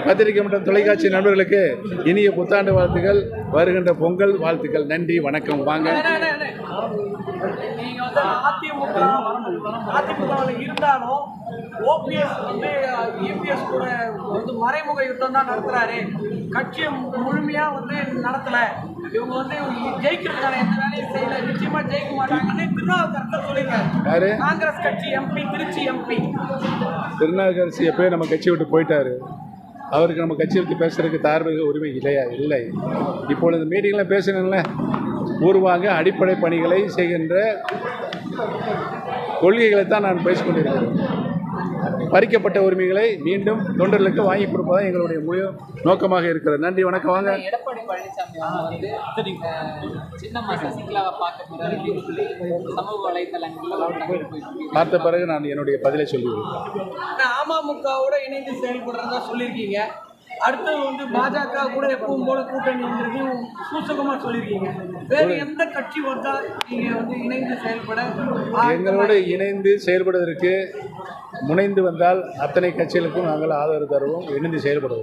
பத்திரிகை மற்றும் தொலைக்காட்சி நண்பர்களுக்கு இனிய புத்தாண்டு வாழ்த்துக்கள் வருகின்ற பொங்கல் வாழ்த்துக்கள். நன்றி வணக்கம். வாங்க. வந்து அதிமுக அதிமுகவில் இருந்தாலும் ஓபிஎஸ் வந்து இபிஎஸ் கூட வந்து மறைமுக யுத்தம் தான் நடத்துறாரு கட்சியை முழுமையா வந்து நடத்தல இவங்க வந்து ஜெயிக்கிறதுக்கான எந்த வேலையும் செய்யல நிச்சயமா ஜெயிக்க மாட்டாங்கன்னு திருநாவுக்கரசர் சொல்லியிருக்காரு யாரு? காங்கிரஸ் கட்சி எம்பி திருச்சி எம்பி திருநாவுக்கரசு எப்பயோ நம்ம கட்சி விட்டு போயிட்டாரு. அவருக்கு நம்ம கட்சியை பற்றி பேசுகிறதுக்கு தார்மீக உரிமை இல்லையா? இல்லை. இப்பொழுது மீட்டிங்கில் பேசுகிறேன்ல பூர்வாங்க அடிப்படை பணிகளை செய்கின்ற கொள்கைகளை தான் நான் பேசிக்கொண்டிருக்கிறேன். பறிக்கப்பட்ட உரிமைகளை மீண்டும் தொண்டர்களுக்கு வாங்கி கொடுப்பதான் எங்களுடைய முழு நோக்கமாக இருக்கிறது. நன்றி வணக்கம் வாங்க. எடப்பாடி பழனிசாமி பார்த்த பிறகு நான் என்னுடைய பதிலை சொல்லிவிடுவேன் ஆனா அமமுகவோட இணைந்து செயல்படுறதா சொல்லியிருக்கீங்க. அடுத்தது வந்து பாஜக கூட எப்பவும் போல கூட்டணிங்கிறதையும் சூசகமா சொல்லியிருக்கீங்க. வேறு எந்த கட்சி வந்தா நீங்க வந்து இணைந்து செயல்பட எங்களோடு இணைந்து செயல்படுவதற்கு முனைந்து வந்தால் அத்தனை கட்சிகளுக்கும் நாங்கள் ஆதரவு தருவோம் இணைந்து செயல்படுவோம்.